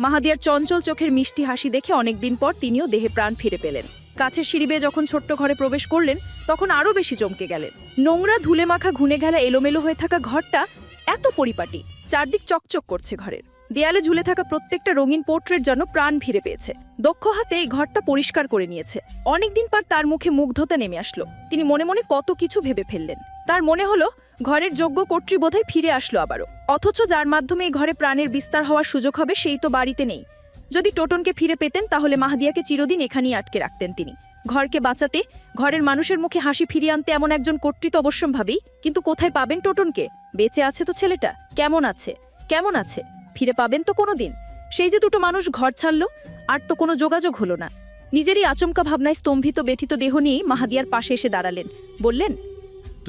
মাহাদিয়ার চঞ্চল চোখের মিষ্টি হাসি দেখে অনেকদিন পর তিনিও দেহে প্রাণ ফিরে পেলেন। কাছের সিঁড়ি বেয়ে যখন ছোট্ট ঘরে প্রবেশ করলেন, তখন আরও বেশি চমকে গেলেন। নোংরা ধুলে মাখা ঘুনে ঘেলা এলোমেলো হয়ে থাকা ঘরটা এত পরিপাটি, চারদিক চকচক করছে ঘরের। দেয়ালে ঝুলে থাকা প্রত্যেকটা রঙিন পোর্ট্রেট যেন প্রাণ ফিরে পেয়েছে। দক্ষ হাতে এই ঘরটা পরিষ্কার করে নিয়েছে। অনেকদিন পর তার মুখে মুগ্ধতা নেমে আসলো। তিনি মনে মনে কত কিছু ভেবে ফেললেন। তার মনে হলো ঘরের যোগ্য কর্তৃ বোধহয় ফিরে আসলো আবারও। অথচ যার মাধ্যমে এই ঘরে প্রাণের বিস্তার হওয়ার সুযোগ হবে, সেই তো বাড়িতে নেই। যদি টোটনকে ফিরে পেতেন, তাহলে মাহাদিয়াকে চিরদিন এখানেই আটকে রাখতেন তিনি। ঘরকে বাঁচাতে, ঘরের মানুষের মুখে হাসি ফিরিয়ে আনতে এমন একজন কর্তৃত্ব অবশ্যম্ভাবী কিন্তু কোথায় পাবেন টোটনকে? বেঁচে আছে তো ছেলেটা। কেমন আছে? কেমন আছে? ফিরে পাবেন তো কোনোদিন। সেই যে দুটো মানুষ ঘর ছাড়লো, আর তো কোনো যোগাযোগ হলো না। নিজেরই আচমকা ভাবনায় স্তম্ভিত ব্যথিত দেহ নিয়েই মাহাদিয়ার পাশে এসে দাঁড়ালেন। বললেন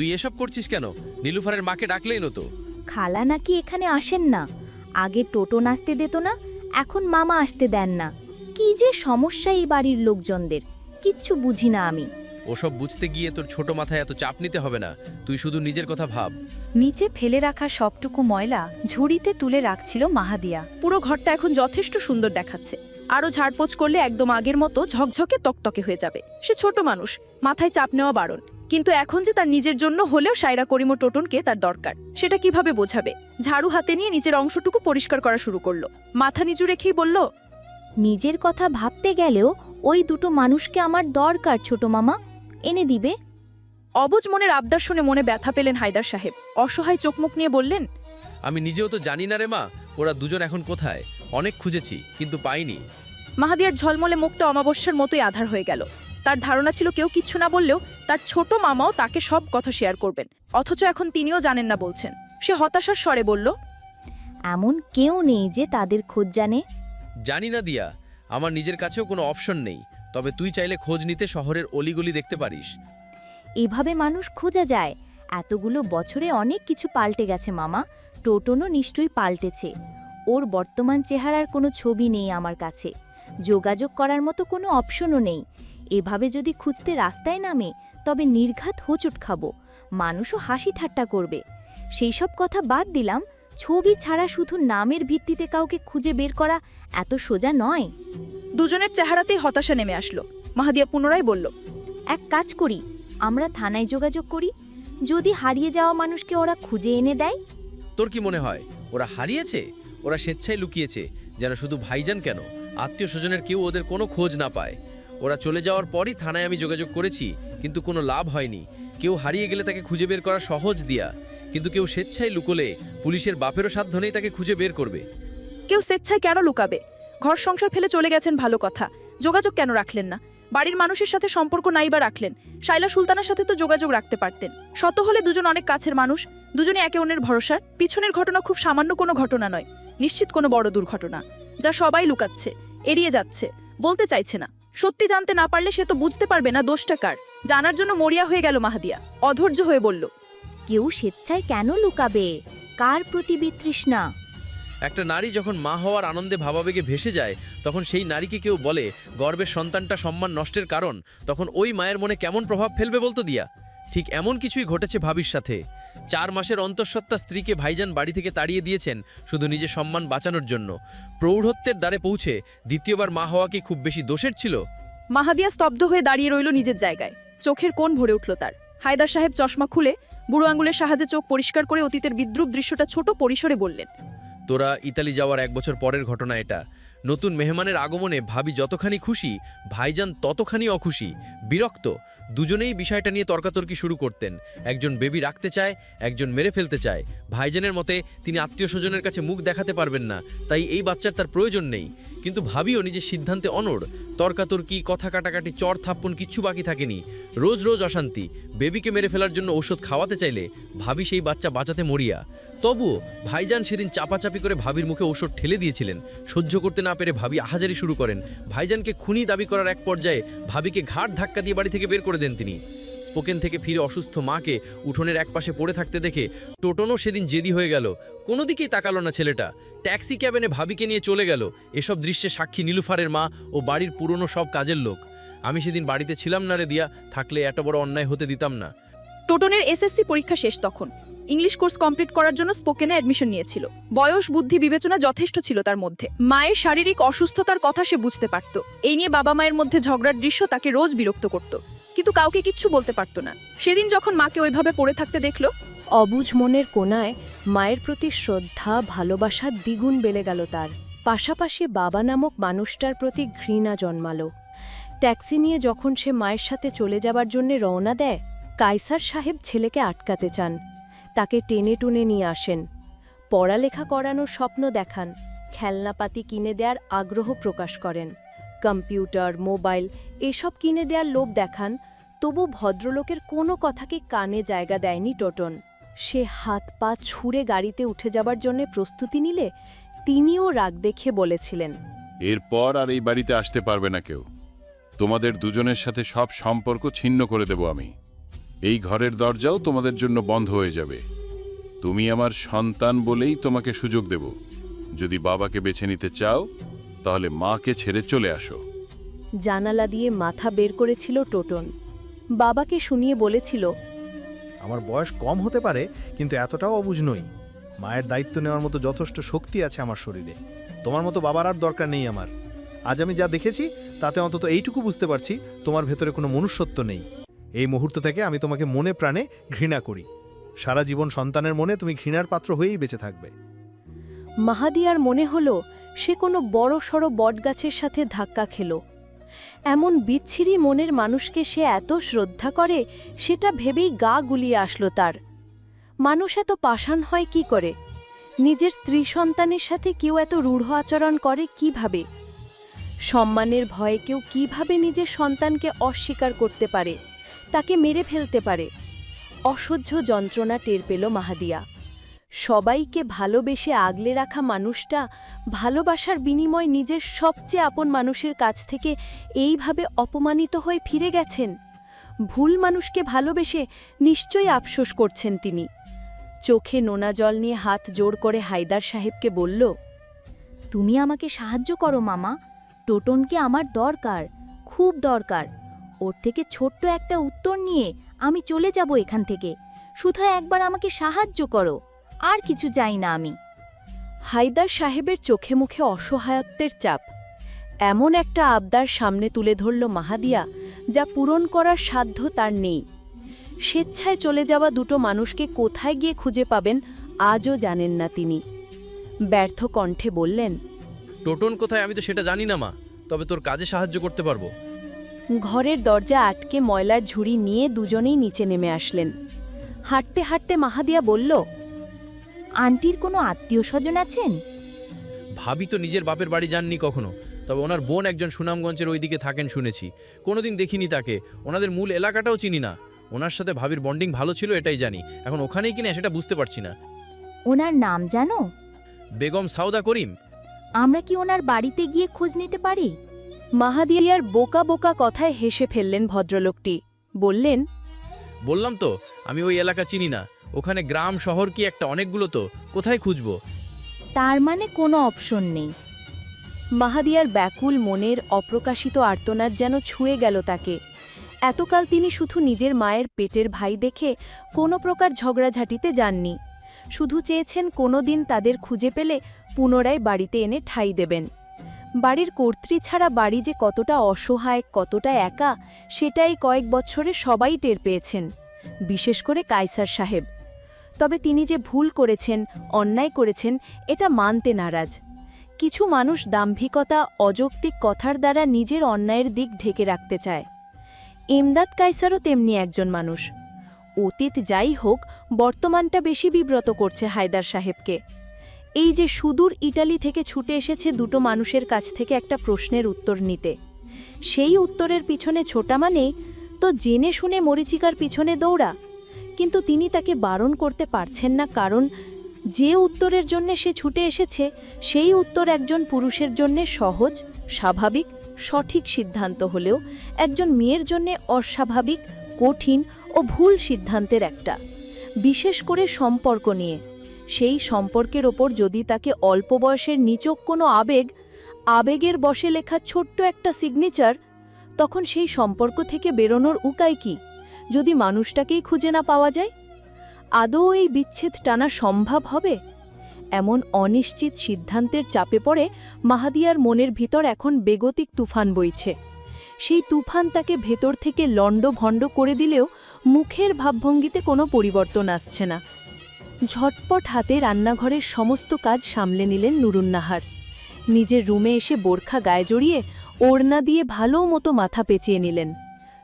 তুই এসব করছিস কেন? নীলুফারের মাকে ডাকলেই নতো খালা নাকি এখানে আসেন না। আগে টোটো আসতে দিত না এখন মামা আসতে দেন না। কি যে সমস্যা এই বাড়ির লোকজনদের কিচ্ছু বুঝি না আমি। ওসব বুঝতে গিয়ে তোর ছোট মাথায় এত চাপ নিতে হবে না তুই শুধু নিজের কথা ভাব। নিচে ফেলে রাখা সবটুকু ময়লা ঝুড়িতে তুলে রাখছিল মাহাদিয়া। পুরো ঘরটা এখন যথেষ্ট সুন্দর দেখাচ্ছে। আরও ঝাড়পোছ করলে একদম আগের মতো ঝকঝকে তকতকে হয়ে যাবে। সে ছোট মানুষ মাথায় চাপ নেওয়া বারণ। কিন্তু এখন যে তার নিজের জন্য হলেও সাইরা করিম ও টোটনকে তার দরকার। সেটা কীভাবে বোঝাবে? ঝাড়ু হাতে নিয়ে নিজের অংশটুকু পরিষ্কার করা শুরু করল। মাথা নিচু রেখেই বলল নিজের কথা ভাবতে গেলেও ওই দুটো মানুষকে আমার দরকার ছোট মামা। এনে দিবে? অবুজ মনের আবদার শুনে মনে ব্যথা পেলেন হায়দার সাহেব। অসহায় চোখমুখ নিয়ে বললেন আমি নিজেও তো জানি না রে মা ওরা দুজন এখন কোথায়? অনেক খুঁজেছি কিন্তু পাইনি। মাহাদিয়ার ঝলমলে মুখটা অমাবস্যার মতোই আধার হয়ে গেল। তার ধারণা ছিল কেউ কিচ্ছু না বললেও তার ছোট মামাও তাকে সব কথা শেয়ার করবেন। অথচ এখন তিনিও জানেন না বলছেন। সে হতাশার স্বরে বলল এমন কেউ নেই যে তাদের খোঁজ জানে? জানি না দিয়া আমার নিজের কাছেও কোনো অপশন নেই। তবে তুই চাইলে খোঁজ নিতে শহরের অলিগলি দেখতে পারিস। এভাবে মানুষ খোঁজা যায়। এতগুলো বছরে অনেক কিছু পাল্টে গেছে মামা। টোটনও নিশ্চয়ই পাল্টেছে। ওর বর্তমান চেহারার কোনো ছবি নেই আমার কাছে। যোগাযোগ করার মতো কোনো অপশনও নেই। এভাবে যদি খুঁজতে রাস্তায় নামে তবে নির্ঘাত হোঁচট খাব। মানুষও হাসি ঠাট্টা করবে। সেই সব কথা বাদ দিলাম ছবি ছাড়া শুধু নামের ভিত্তিতে কাউকে খুঁজে বের করা এত সোজা নয়। দুজনের চেহারাতেই হতাশা নেমে আসলো। মাহাদিয়া পুনরায় বলল এক কাজ করি আমরা থানায় যোগাযোগ করি। যদি হারিয়ে যাওয়া মানুষকে ওরা খুঁজে এনে দেয়। তোর কি মনে হয় ওরা হারিয়েছে? ওরা স্বেচ্ছায় লুকিয়েছে যেন শুধু ভাইজান কেন? আত্মীয় স্বজনের কেউ ওদের কোনো খোঁজ না পায়। ওরা চলে যাওয়ার পরই থানায় আমি যোগাযোগ করেছি, কিন্তু কোনো লাভ হয়নি। কেউ হারিয়ে গেলে তাকে খুঁজে বের করা সহজ দিয়া, কিন্তু কেউ স্বেচ্ছায় লুকোলে পুলিশের বাপেরও সাধ্য নেই তাকে খুঁজে বের করবে। কেউ স্বেচ্ছায় কেন লুকাবে? ঘর সংসার ফেলে চলে গেছেন ভালো কথা। যোগাযোগ কেন রাখলেন না? বাড়ির মানুষের সাথে সম্পর্ক নাই বা রাখলেন? শাইলা সুলতানার সাথে তো যোগাযোগ রাখতে পারতেন। শত হলে দুজন অনেক কাছের মানুষ দুজনে একে অন্যের ভরসার পিছনের ঘটনা খুব সামান্য কোনো ঘটনা নয়, নিশ্চিত কোনো বড় দুর্ঘটনা, যা সবাই লুকাচ্ছে, এড়িয়ে যাচ্ছে, বলতে চাইছে না। সত্যি জানতে না পারলে সে তো বুঝতে পারবে না দোষটা কার। জানার জন্য মরিয়া হয়ে গেল মাহাদিয়া। অধৈর্য হয়ে বলল কেউ স্বেচ্ছায় কেন লুকাবে? কার প্রতি বিতৃষ্ণা? একটা নারী যখন মা হওয়ার আনন্দে ভাবাবেগে ভেসে যায় তখন সেই নারীকে কেউ বলে গর্বের সন্তানটা সম্মান নষ্টের কারণ তখন ওই মায়ের মনে কেমন প্রভাব ফেলবে বলতো দিয়া? ঠিক এমন কিছুই ঘটেছে ভাবির সাথে। চার মাসের অন্তঃসত্ত্বা স্ত্রীকে ভাইজান বাড়ি থেকে তাড়িয়ে দিয়েছেন শুধু নিজের সম্মান বাঁচানোর জন্য। প্রৌঢ়ত্বের দ্বারে পৌঁছে দ্বিতীয়বার মা হওয়া কি খুব বেশি দোষের ছিল? মাহাদিয়া স্তব্ধ হয়ে দাঁড়িয়ে রইল নিজের জায়গায়। চোখের কোণ ভরে উঠল তার। হায়দার সাহেব চশমা খুলে বুড়ো আঙুলের সাহায্যে চোখ পরিষ্কার করে অতীতের বিদ্রুপ দৃশ্যটা ছোট পরিসরে বললেন তোরা ইতালি যাওয়ার এক বছর পরের ঘটনা এটা। নতুন মেহমানের আগমনে ভাবি যতখানি খুশি, ভাইজান ততখানি অখুশি। বিরক্ত, দুজনেই বিষয়টা নিয়ে তর্কাতর্কি শুরু করতেন। একজন বেবি রাখতে চায়, একজন মেরে ফেলতে চায়। ভাইজানের মতে, তিনি আত্মীয় স্বজনের কাছে মুখ দেখাতে পারবেন না, তাই এই বাচ্চার তার প্রয়োজন নেই। কিন্তু ভাবিও নিজের সিদ্ধান্তে অনড়। তর্কাতর্কি, কথা কাটাকাটি, চর থাপ্পন কিচ্ছু বাকি থাকেনি। রোজ রোজ অশান্তি। বেবিকে মেরে ফেলার জন্য ঔষধ খাওয়াতে চাইলে ভাবি সেই বাচ্চা বাঁচাতে মরিয়া। তবুও ভাইজান সেদিন চাপাচাপি করে ভাবির মুখে ঔষধ ঠেলে দিয়েছিলেন। সহ্য করতে না পেরে ভাবি আহাজারি শুরু করেন। ভাইজানকে খুনি দাবি করার এক পর্যায়ে ভাবিকে ঘাট ধাক্কা দিয়ে বাড়ি থেকে বের করে দেন তিনি। স্পোকেন থেকে ফিরে অসুস্থ মাকে উঠোনের একপাশে পড়ে থাকতে দেখে টোটনও সেদিন জেদি হয়ে গেল। কোনো দিকেই তাকালো না ছেলেটা। ট্যাক্সি ক্যাবেনে ভাবিকে নিয়ে চলে গেল। এসব দৃশ্যে সাক্ষী নীলুফারের মা ও বাড়ির পুরনো সব কাজের লোক। আমি সেদিন বাড়িতে ছিলাম না রে দিয়া, থাকলে এত বড় অন্যায় হতে দিতাম না। টোটনের এসএসসি পরীক্ষা শেষ তখন। ইংলিশ কোর্স কমপ্লিট করার জন্য স্পোকেনে অ্যাডমিশন নিয়েছিল। বয়স, বুদ্ধি, বিবেচনা যথেষ্ট ছিল তার মধ্যে। মায়ের শারীরিক অসুস্থতার কথা সে বুঝতে পারত। এই নিয়ে বাবা মায়ের মধ্যে ঝগড়ার দৃশ্য তাকে রোজ বিরক্ত করত। কিন্তু কাউকে কিচ্ছু বলতে পারত না। সেদিন যখন মাকে ওইভাবে পড়ে থাকতে দেখল, অবুঝ মনের কোনায় মায়ের প্রতি শ্রদ্ধা, ভালোবাসা দ্বিগুণ বেড়ে গেল তার। পাশাপাশি বাবা নামক মানুষটার প্রতি ঘৃণা জন্মালো। ট্যাক্সি নিয়ে যখন সে মায়ের সাথে চলে যাবার জন্য রওনা দেয় কাইসার সাহেব ছেলেকে আটকাতে চান। তাকে টেনে টুনে নিয়ে আসেন। পড়ালেখা করানোর স্বপ্ন দেখান, খেলনাপাতি কিনে দেওয়ার আগ্রহ প্রকাশ করেন। কম্পিউটার, মোবাইল এসব কিনে দেওয়ার লোভ দেখান, তবু ভদ্রলোকের কোনো কথাকে কানে জায়গা দেয়নি টোটন। সে হাত পা ছুঁড়ে গাড়িতে উঠে যাবার জন্য প্রস্তুতি নিলে তিনিও রাগ দেখে বলেছিলেন, এরপর আর এই বাড়িতে আসতে পারবে না কেউ। তোমাদের দুজনের সাথে সব সম্পর্ক ছিন্ন করে দেব আমি। এই ঘরের দরজাও তোমাদের জন্য বন্ধ হয়ে যাবে। তুমি আমার সন্তান বলেই তোমাকে সুযোগ দেব। যদি বাবাকে বেছে নিতে চাও তাহলে মাকে ছেড়ে চলে আসো। জানালা দিয়ে মাথা বের করেছিল টোটন। বাবাকে শুনিয়ে বলেছিল আমার বয়স কম হতে পারে কিন্তু এতটাও অবুঝ নই। মায়ের দায়িত্ব নেওয়ার মতো যথেষ্ট শক্তি আছে আমার শরীরে। তোমার মতো বাবার আর দরকার নেই আমার। আজ আমি যা দেখেছি তাতে অন্তত এইটুকু বুঝতে পারছি তোমার ভেতরে কোনো মনুষ্যত্ব নেই। এই মুহূর্ত থেকে আমি তোমাকে মনে প্রাণে ঘৃণা করি। সারা জীবন সন্তানের মনে তুমি ঘৃণার পাত্র হয়েই বেঁচে থাকবে। মাহাদিয়ার মনে হল, সে কোনো বড় সড় বটগাছের সাথে ধাক্কা খেল। এমন বিচ্ছিরি মনের মানুষকে সে এত শ্রদ্ধা করে, সেটা ভেবেই গা গুলিয়ে আসলো তার। মানুষ এত পাষাণ হয় কি করে? নিজের স্ত্রী সন্তানের সাথে কেউ এত রূঢ় আচরণ করে কীভাবে? সম্মানের ভয়ে কেউ কীভাবে নিজের সন্তানকে অস্বীকার করতে পারে? তাকে মেরে ফেলতে পারে। অসহ্য যন্ত্রণা টের পেল মাহাদিয়া। সবাইকে ভালোবেসে আগলে রাখা মানুষটা ভালোবাসার বিনিময় নিজের সবচেয়ে আপন মানুষের কাছ থেকে এইভাবে অপমানিত হয়ে ফিরে গেছেন? ভুল মানুষকে ভালোবেসে নিশ্চয়ই আফসোস করছেন তিনি। চোখে নোনা জল নিয়ে হাত জোর করে হায়দার সাহেবকে বলল, তুমি আমাকে সাহায্য করো, মামা। টোটনকে আমার দরকার, খুব দরকার। ওর থেকে ছোট্ট একটা উত্তর নিয়ে আমি চলে যাব এখান থেকে। শুধু একবার আমাকে সাহায্য করো, আর কিছু চাই না আমি। হায়দার সাহেবের চোখে মুখে অসহায়ত্বের চাপ। এমন একটা আবদার সামনে তুলে ধরল মাহাদিয়া, যা পূরণ করার সাধ্য তার নেই। স্বেচ্ছায় চলে যাওয়া দুটো মানুষকে কোথায় গিয়ে খুঁজে পাবেন, আজও জানেন না তিনি। ব্যর্থ কণ্ঠে বললেন, টোটন কোথায় আমি তো সেটা জানি না মা, তবে তোর কাজে সাহায্য করতে পারব। ঘরের দরজা আটকে ময়লার ঝুড়ি নিয়ে দুজনেই নিচে নেমে আসলেন। হাঁটতে হাঁটতে মাহাদিয়া বলল আন্টির কোনো আত্মীয় স্বজন আছেন? ভাবি তো নিজের বাপের বাড়ি যাননি কখনো তবে ওনার বোন একজন সুনামগঞ্জের ওইদিকে থাকেন শুনেছি। কোনোদিন দেখিনি তাকে ওনাদের মূল এলাকাটাও চিনি না। ওনার সাথে ভাবির বন্ডিং ভালো ছিল এটাই জানি। এখন ওখানেই কিনা সেটা বুঝতে পারছি না। ওনার নাম জানো? বেগম সাউদা করিম। আমরা কি ওনার বাড়িতে গিয়ে খোঁজ নিতে পারি? মাহাদিয়ার বোকা বোকা কথায় হেসে ফেললেন ভদ্রলোকটি। বললেন বললাম তো আমি ওই এলাকা চিনি না। ওখানে গ্রাম শহর কি একটা? অনেকগুলো তো। কোথায় খুঁজব? তার মানে কোনো অপশন নেই। মাহাদিয়ার ব্যাকুল মনের অপ্রকাশিত আর্তনাদ যেন ছুঁয়ে গেল তাকে। এতকাল তিনি শুধু নিজের মায়ের পেটের ভাই দেখে কোনো প্রকার ঝগড়াঝাটিতে যাননি। শুধু চেয়েছেন কোনো দিন তাদের খুঁজে পেলে পুনরায় বাড়িতে এনে ঠাঁই দেবেন। বাড়ির কর্ত্রী ছাড়া বাড়ি যে কতটা অসহায়, কতটা একা, সেটাই কয়েক বছরে সবাই টের পেয়েছেন, বিশেষ করে কায়সার সাহেব। তবে তিনি যে ভুল করেছেন, অন্যায় করেছেন, এটা মানতে নারাজ। কিছু মানুষ দাম্ভিকতা, অযৌক্তিক কথার দ্বারা নিজের অন্যায়ের দিক ঢেকে রাখতে চায়। এমদাদ কাইসারও তেমনি একজন মানুষ। অতীত যাই হোক, বর্তমানটা বেশি বিব্রত করছে হায়দার সাহেবকে। এই যে সুদূর ইটালি থেকে ছুটে এসেছে দুটো মানুষের কাছ থেকে একটা প্রশ্নের উত্তর নিতে। সেই উত্তরের পিছনে ছোটা মানে তো জেনে শুনে মরিচিকার পিছনে দৌড়া। কিন্তু তিনি তাকে বারণ করতে পারছেন না কারণ, যে উত্তরের জন্য সে ছুটে এসেছে, সেই উত্তর একজন পুরুষের জন্যে সহজ, স্বাভাবিক, সঠিক সিদ্ধান্ত হলেও একজন মেয়ের জন্যে অস্বাভাবিক, কঠিন ও ভুল সিদ্ধান্তের একটা। বিশেষ করে সম্পর্ক নিয়ে। সেই সম্পর্কের ওপর যদি তাকে অল্প বয়সের নিচক কোনো আবেগ, আবেগের বসে লেখা ছোট্ট একটা সিগনেচার তখন সেই সম্পর্ক থেকে বেরোনোর উপায় কি? যদি মানুষটাকেই খুঁজে না পাওয়া যায়? আদৌ এই বিচ্ছেদ টানা সম্ভব হবে? এমন অনিশ্চিত সিদ্ধান্তের চাপে পড়ে মাহাদিয়ার মনের ভিতর এখন বেগতিক তুফান বইছে। সেই তুফান তাকে ভেতর থেকে লণ্ডভণ্ড করে দিলেও মুখের ভাবভঙ্গিতে কোনো পরিবর্তন আসছে না। ঝটপট হাতে রান্নাঘরের সমস্ত কাজ সামলে নিলেন নুরুন্নাহার। নিজের রুমে এসে বোরখা গায়ে জড়িয়ে ওড়না দিয়ে ভালো মতো মাথা পেঁচিয়ে নিলেন।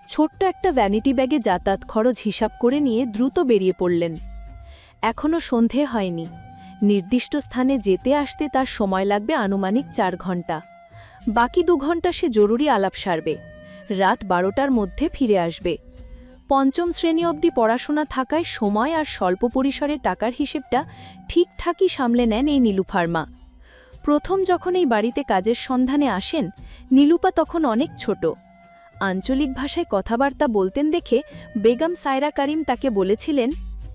ছোট্ট একটা ভ্যানিটি ব্যাগে যাতায়াত খরচ হিসাব করে নিয়ে দ্রুত বেরিয়ে পড়লেন। এখনও সন্ধে হয়নি। নির্দিষ্ট স্থানে যেতে আসতে তার সময় লাগবে আনুমানিক চার ঘণ্টা। বাকি দু ঘণ্টা সে জরুরি আলাপ সারবে। রাত বারোটার মধ্যে ফিরে আসবে। পঞ্চম শ্রেণি অবধি পড়াশোনা থাকায় সময় আর স্বল্প পরিসরে টাকার হিসেবটা ঠিকঠাকই সামলে নেন এই নীলুফার্মা প্রথম যখন এই বাড়িতে কাজের সন্ধানে আসেন, নীলুপা তখন অনেক ছোট। আঞ্চলিক ভাষায় কথাবার্তা বলতেন দেখে বেগম সায়রা কারিম তাকে বলেছিলেন